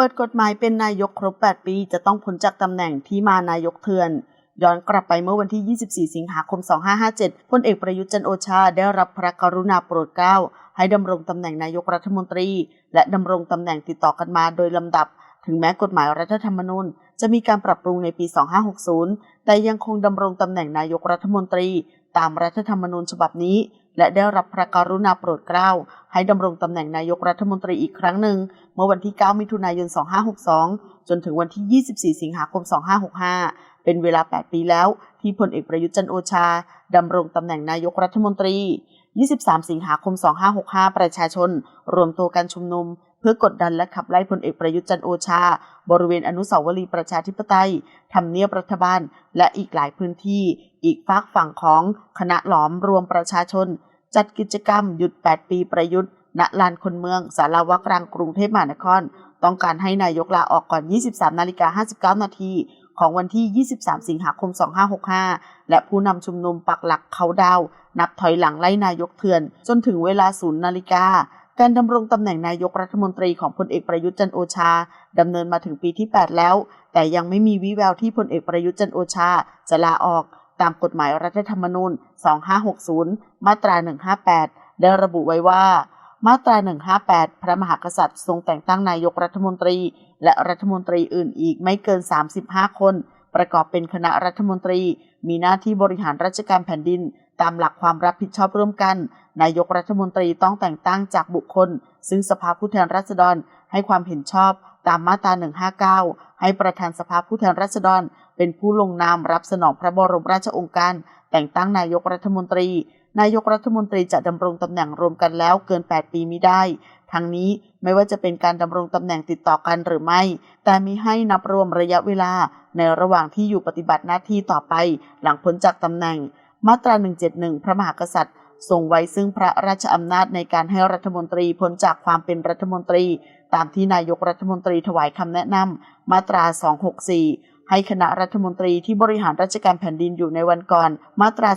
ปิดกฎหมายเป็นนายกครบ 8 ปี จะต้องพ้นจากตำแหน่งที่มานายกเถื่อน ย้อนกลับไปเมื่อวันที่ 24 สิงหาคม 2557 พลเอกประยุทธ์จันโอชาได้รับพระกรุณาโปรดเกล้า ให้ดำรงตำแหน่งนายกรัฐมนตรี และดำรงตำแหน่งติดต่อกันมาโดยลำดับ ถึงแม้กฎหมายรัฐธรรมนูญจะมีการปรับปรุงในปี 2560 แต่ยังคงดำรงตำแหน่งนายกรัฐมนตรี ตามรัฐธรรมนูญฉบับนี้ และได้รับพระกรุณาโปรดเกล้า ให้ดำรงตำแหน่งนายกรัฐมนตรีอีกครั้งหนึ่ง เมื่อวันที่ 9 มิถุนายน 2562 จนถึงวันที่ 24 สิงหาคม 2565 เป็นเวลา 8 ปีแล้ว ที่พลเอกประยุทธ์จันโอชาดำรงตำแหน่งนายกรัฐมนตรี 23 สิงหาคม 2565 ประชาชน รวมตัวกันชุมนุมเพื่อกดดันและขับไล่พลเอกประยุทธ์จันโอชา บริเวณอนุสาวรีย์ประชาธิปไตยทำเนียบรัฐบาล และอีกหลายพื้นที่ อีกฝากฝั่งของคณะหลอมรวมประชาชน จัดกิจกรรมหยุด 8 ปีประยุทธ์ ณ ลานคนเมือง สารวักลางกรุงเทพมหานคร ต้องการให้นายกลาออกก่อน 23 นาฬิกา 59 นาทีของวันที่ 23 สิงหาคม 2565 และผู้นำชุมนุมปักหลักเขาดาว นับถอยหลังไล่นายกเถื่อน จนถึงเวลา 0 นาฬิกา การดำรงตำแหน่งนายกรัฐมนตรีของพลเอกประยุทธ์จันโอชา ดำเนินมาถึงปีที่ 8 แล้ว แต่ยังไม่มีวิแววที่พลเอกประยุทธ์จันโอชา จะลาออก ตามกฎหมายรัฐธรรมนูญ 2560 มาตรา 158 ได้ระบุไว้ว่า มาตรา 158 พระมหากษัตริย์ทรงแต่งตั้งนายกรัฐมนตรี และรัฐมนตรีอื่นอีกไม่เกิน 35 คน ประกอบเป็นคณะรัฐมนตรี มีหน้าที่บริหารราชการแผ่นดิน ตามหลักความรับผิดชอบร่วมกัน นายกรัฐมนตรีต้องแต่งตั้งจากบุคคล ซึ่งสภาผู้แทนราษฎรให้ความเห็นชอบ ตามมาตรา 159 ให้ประธานสภาผู้แทนราษฎร เป็นผู้ลงนามรับสนองพระบรมราชโองการ แต่งตั้งนายกรัฐมนตรี นายกรัฐมนตรีจะดำรงตำแหน่งรวมกันแล้วเกิน 8 ปีมิได้ ทั้งนี้ไม่ว่าจะเป็นการดำรงตำแหน่งติดต่อกันหรือไม่ แต่มีให้นับรวมระยะเวลา ในระหว่างที่อยู่ปฏิบัติหน้าที่ต่อไป หลังพ้นจากตำแหน่ง มาตรา 171 พระมหากษัตริย์ ทรงไว้ซึ่งพระราชอำนาจในการให้รัฐมนตรีพ้นจากความเป็นรัฐมนตรี ตามที่นายกรัฐมนตรีถวายคำแนะนำมาตรา 264 ให้คณะรัฐมนตรีที่บริหารราชการแผ่นดินอยู่ในวันก่อน มาตรา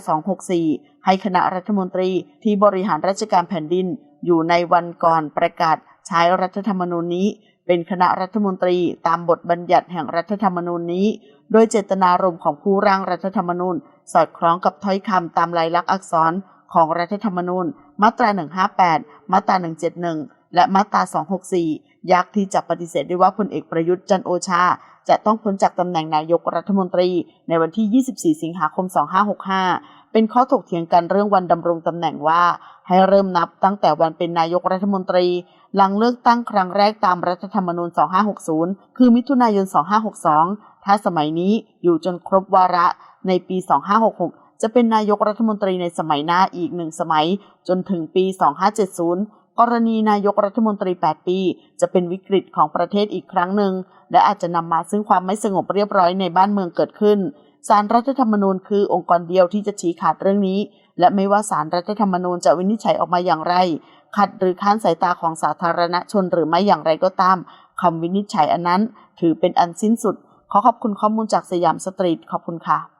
264 ให้คณะรัฐมนตรีที่บริหารราชการแผ่นดิน อยู่ในวันก่อนประกาศใช้รัฐธรรมนูญนี้ เป็นคณะรัฐมนตรีตามบทบัญญัติแห่งรัฐธรรมนูญนี้ โดยเจตนารมณ์ของผู้ร่างรัฐธรรมนูญ สอดคล้องกับถ้อยคำตามลายลักษณ์อักษร ของรัฐธรรมนูญ มาตรา 158 มาตรา 171 และมาตรา 264 ยากที่จะปฏิเสธได้ว่าพลเอกประยุทธ์จันโอชา จะต้องพ้นจากตำแหน่งนายกรัฐมนตรี ในวันที่ 24 สิงหาคม 2565 เป็นข้อถกเถียงกันเรื่องวันดำรงตำแหน่งว่า ให้เริ่มนับตั้งแต่วันเป็นนายกรัฐมนตรี หลังเลือกตั้งครั้งแรกตามรัฐธรรมนูญ 2560 คือมิถุนายน 2562 ถ้าสมัยนี้อยู่จนครบวาระในปี 2566 จะเป็นนายกรัฐมนตรีในสมัยหน้าอีกหนึ่งสมัย จนถึงปี 2570 กรณีนายกรัฐมนตรี 8 ปี จะเป็นวิกฤตของประเทศอีกครั้งหนึ่ง และอาจจะนำมาซึ่งความไม่สงบเรียบร้อยในบ้านเมืองเกิดขึ้นสารรัฐธรรมนูญคือองค์กรเดียวที่จะชี้ขาดเรื่องนี้ และไม่ว่าสารรัฐธรรมนูญจะวินิจฉัยออกมาอย่างไร ขัดหรือค้านสายตาของสาธารณชนหรือไม่อย่างไรก็ตามคำวินิจฉัยอันนั้น ถือเป็นอันสิ้นสุด ขอขอบคุณข้อมูลจากสยามสตรีทขอบคุณค่ะ